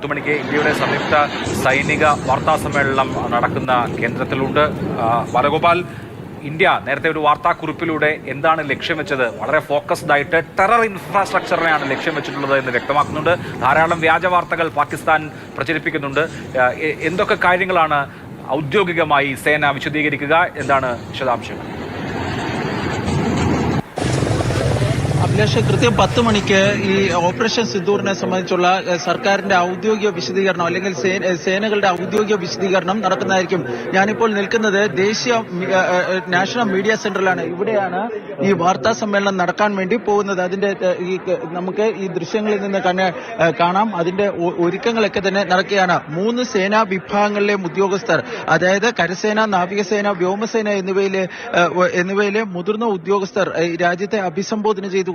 പത്ത് മണിക്ക് ഇന്ത്യയുടെ സംയുക്ത സൈനിക വാർത്താ സമ്മേളനം നടക്കുന്ന കേന്ദ്രത്തിലുണ്ട്. ബാലഗോപാൽ ഇന്ത്യ നേരത്തെ ഒരു വാർത്താക്കുറിപ്പിലൂടെ എന്താണ് ലക്ഷ്യം വെച്ചത്? വളരെ ഫോക്കസ്ഡ് ആയിട്ട് ടെറർ ഇൻഫ്രാസ്ട്രക്ചറിനെയാണ് ലക്ഷ്യം വെച്ചിട്ടുള്ളത് എന്ന് വ്യക്തമാക്കുന്നുണ്ട്. ധാരാളം വ്യാജ വാർത്തകൾ പാകിസ്ഥാൻ പ്രചരിപ്പിക്കുന്നുണ്ട്. എന്തൊക്കെ കാര്യങ്ങളാണ് ഔദ്യോഗികമായി സേന വിശദീകരിക്കുക? എന്താണ് വിശദാംശങ്ങൾ? അഭിലാഷ് കൃത്യം പത്ത് മണിക്ക് ഈ ഓപ്പറേഷൻ സിദ്ധൂറിനെ സംബന്ധിച്ചുള്ള സർക്കാരിന്റെ ഔദ്യോഗിക വിശദീകരണം അല്ലെങ്കിൽ സേനകളുടെ ഔദ്യോഗിക വിശദീകരണം നടക്കുന്നതായിരിക്കും ഞാനിപ്പോൾ നിൽക്കുന്നത് ദേശീയ നാഷണൽ മീഡിയ സെന്ററിലാണ്. ഇവിടെയാണ് ഈ വാർത്താ സമ്മേളനം നടക്കാൻ വേണ്ടി പോകുന്നത്. അതിന്റെ ഈ നമുക്ക് ഈ ദൃശ്യങ്ങളിൽ നിന്ന് തന്നെ കാണാം. അതിന്റെ ഒരുക്കങ്ങളൊക്കെ തന്നെ നടക്കുകയാണ്. മൂന്ന് സേനാ വിഭാഗങ്ങളിലെ ഉദ്യോഗസ്ഥർ അതായത് കരസേന നാവികസേന വ്യോമസേന എന്നിവയിലെ എന്നിവയിലെ മുതിർന്ന ഉദ്യോഗസ്ഥർ രാജ്യത്തെ അഭിസംബോധന ചെയ്തുകൊണ്ട്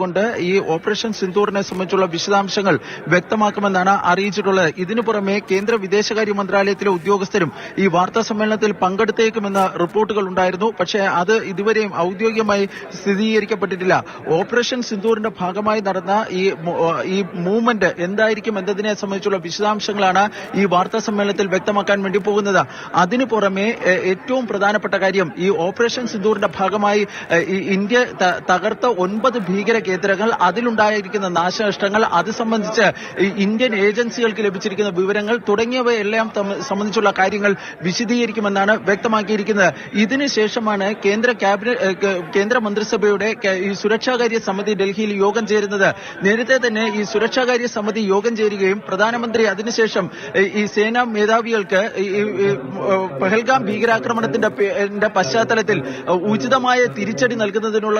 ഈ ഓപ്പറേഷൻ സിന്ദൂറിനെ സംബന്ധിച്ചുള്ള വിശദാംശങ്ങൾ വ്യക്തമാക്കുമെന്നാണ് അറിയിച്ചിട്ടുള്ളത്. ഇതിനു പുറമെ കേന്ദ്ര വിദേശകാര്യ മന്ത്രാലയത്തിലെ ഉദ്യോഗസ്ഥരും ഈ വാർത്താ സമ്മേളനത്തിൽ പങ്കെടുത്തേക്കുമെന്ന റിപ്പോർട്ടുകൾ ഉണ്ടായിരുന്നു. പക്ഷേ അത് ഇതുവരെയും ഔദ്യോഗികമായി സ്ഥിരീകരിക്കപ്പെട്ടിട്ടില്ല. ഓപ്പറേഷൻ സിന്ദൂറിന്റെ ഭാഗമായി നടന്ന ഈ ഈ മൂവ്മെന്റ് എന്തായിരിക്കും എന്നതിനെ സംബന്ധിച്ചുള്ള വിശദാംശങ്ങളാണ് ഈ വാർത്താ സമ്മേളനത്തിൽ വ്യക്തമാക്കാൻ വേണ്ടി പോകുന്നത്. അതിനു പുറമെ ഏറ്റവും പ്രധാനപ്പെട്ട കാര്യം ഈ ഓപ്പറേഷൻ സിന്ദൂറിന്റെ ഭാഗമായി ഇന്ത്യ തകർത്ത ഒൻപത് ഭീകര കേന്ദ്രങ്ങൾ അതിലുണ്ടായിരിക്കുന്ന നാശനഷ്ടങ്ങൾ അത് സംബന്ധിച്ച് ഇന്ത്യൻ ഏജൻസികൾക്ക് ലഭിച്ചിരിക്കുന്ന വിവരങ്ങൾ തുടങ്ങിയവയെല്ലാം സംബന്ധിച്ചുള്ള കാര്യങ്ങൾ വിശദീകരിക്കുമെന്നാണ് വ്യക്തമാക്കിയിരിക്കുന്നത്. ഇതിനുശേഷമാണ് കേന്ദ്ര ക്യാബിനറ്റ് കേന്ദ്ര മന്ത്രിസഭയുടെ ഈ സുരക്ഷാകാര്യ സമിതി ഡൽഹിയിൽ യോഗം ചേരുന്നത്. നേരത്തെ തന്നെ ഈ സുരക്ഷാകാര്യ സമിതി യോഗം ചേരുകയും പ്രധാനമന്ത്രി അതിനുശേഷം ഈ സേനാ മേധാവികൾക്ക് പഹൽഗാം ഭീകരാക്രമണത്തിന്റെ പശ്ചാത്തലത്തിൽ ഉചിതമായ തിരിച്ചടി നൽകുന്നതിനുള്ള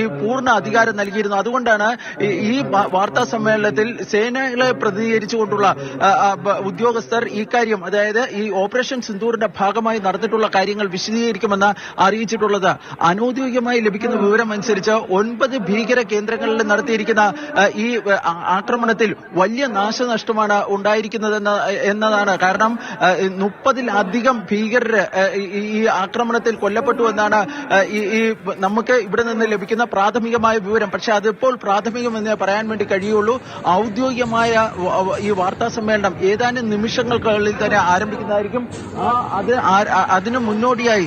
ഈ പൂർണ അധികാരം നൽകിയിരുന്നു. അതുകൊണ്ടാണ് ഈ- വാർത്താ സമ്മേളനത്തിൽ സേനകളെ പ്രതിനിധീകരിച്ചുകൊണ്ടുള്ള ഉദ്യോഗസ്ഥർ ഇക്കാര്യം അതായത് ഈ ഓപ്പറേഷൻ സിന്ദൂറിന്റെ ഭാഗമായി നടന്നിട്ടുള്ള കാര്യങ്ങൾ വിശദീകരിക്കുമെന്ന് അറിയിച്ചിട്ടുള്ളത്. അനൌദ്യോഗികമായി ലഭിക്കുന്ന വിവരം അനുസരിച്ച് ഒൻപത് ഭീകര കേന്ദ്രങ്ങളിൽ നടത്തിയിരിക്കുന്ന ഈ ആക്രമണത്തിൽ വലിയ നാശനഷ്ടമാണ് ഉണ്ടായിരിക്കുന്നത് എന്നതാണ്. കാരണം മുപ്പതിലധികം ഭീകരര് ആ, ഈ- ആക്രമണത്തിൽ കൊല്ലപ്പെട്ടു എന്നാണ് ഈ നമുക്ക് ഇവിടെ നിന്ന് ലഭിക്കുന്ന പ്രാഥമികമായ വിവരം. പക്ഷെ അതിപ്പോൾ പ്രാഥമികമെന്ന് പറയാൻ വേണ്ടി കഴിയുള്ളൂ. ഔദ്യോഗികമായ ഈ വാർത്താ സമ്മേളനം ഏതാനും നിമിഷങ്ങൾക്കുള്ളിൽ തന്നെ ആരംഭിക്കുന്നതായിരിക്കും. അത് അതിനു മുന്നോടിയായി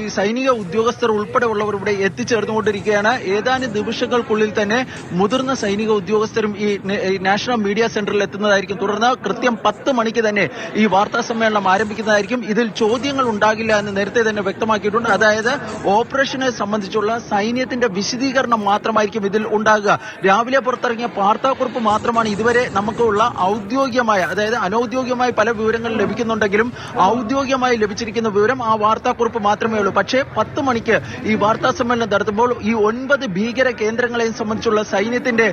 ഈ സൈനിക ഉദ്യോഗസ്ഥർ ഉൾപ്പെടെ ഉള്ളവർ ഇവിടെ എത്തിച്ചേർന്നുകൊണ്ടിരിക്കുകയാണ്. ഏതാനും നിമിഷങ്ങൾക്കുള്ളിൽ തന്നെ മുതിർന്ന സൈനിക ഉദ്യോഗസ്ഥരും ഈ നാഷണൽ മീഡിയ സെന്ററിൽ എത്തുന്നതായിരിക്കും. തുടർന്ന് കൃത്യം പത്ത് മണിക്ക് തന്നെ ഈ വാർത്താ സമ്മേളനം ആരംഭിക്കുന്നതായിരിക്കും. ഇതിൽ ചോദ്യങ്ങൾ ഉണ്ടാകില്ല എന്ന് നേരത്തെ തന്നെ വ്യക്തമാക്കിയിട്ടുണ്ട്. അതായത് ഓപ്പറേഷനെ സംബന്ധിച്ചുള്ള സൈന്യത്തിന്റെ വിശദീകരണം മാത്രമായിരിക്കും ഇതിൽ ഉണ്ടാകുക. രാവിലെ പുറത്തിറങ്ങിയ വാർത്താക്കുറിപ്പ് മാത്രമാണ് ഇതുവരെ നമുക്കുള്ള ഔദ്യോഗികമായ അതായത് അനൌദ്യോഗികമായ പല വിവരങ്ങൾ ലഭിക്കുന്നുണ്ടെങ്കിലും ഔദ്യോഗികമായി ലഭിച്ചിരിക്കുന്ന വിവരം ആ വാർത്താക്കുറിപ്പ് മാത്രമേ ഉള്ളൂ. പക്ഷേ പത്ത് മണിക്ക് ഈ വാർത്താ സമ്മേളനം നടത്തുമ്പോൾ ഈ ഒൻപത് ഭീകര കേന്ദ്രങ്ങളെയും സംബന്ധിച്ചുള്ള സൈന്യത്തിന്റെ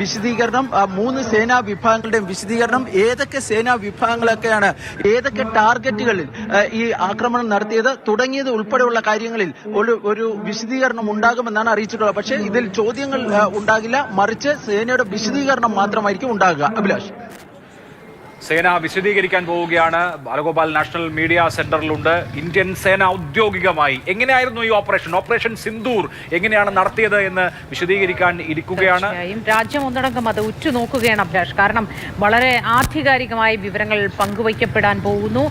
വിശദീകരണം മൂന്ന് സേനാ വിഭാഗങ്ങളുടെയും വിശദീകരണം ഏതൊക്കെ സേനാ വിഭാഗങ്ങളൊക്കെയാണ് ഏതൊക്കെ ടാർഗറ്റുകളിൽ ഈ ആക്രമണം നടത്തിയത് തുടങ്ങിയത് ഉൾപ്പെടെയുള്ള കാര്യങ്ങളിൽ ഒരു ഒരു വിശദീകരണം ഉണ്ടാകുമെന്നാണ് അറിയിച്ചിട്ടുള്ളത്. പക്ഷേ ഇതിൽ ചോദ്യങ്ങൾ ഉണ്ടാകില്ല. മറിച്ച് സേനയുടെ വിശദീകരണം മാത്രമായിരിക്കും ഉണ്ടാകുക. അഭിലാഷ്. സേന വിശദീകരിക്കാൻ പോവുകയാണ്. ബാലഗോപാൽ നാഷണൽ മീഡിയ സെന്ററിലുണ്ട്. ഇന്ത്യൻ സേന ഔദ്യോഗികമായി. എങ്ങനെയായിരുന്നു ഈ ഓപ്പറേഷൻ? ഓപ്പറേഷൻ സിന്ദൂർ എങ്ങനെയാണ് നടത്തിയത് എന്ന് വിശദീകരിക്കാൻ ഇരിക്കുകയാണ്. രാജ്യം ഒന്നടങ്കം അത് ഉറ്റുനോക്കുകയാണ് അഭിലാഷ്. കാരണം വളരെ ആധികാരികമായി വിവരങ്ങൾ പങ്കുവയ്ക്കപ്പെടാൻ പോകുന്നു.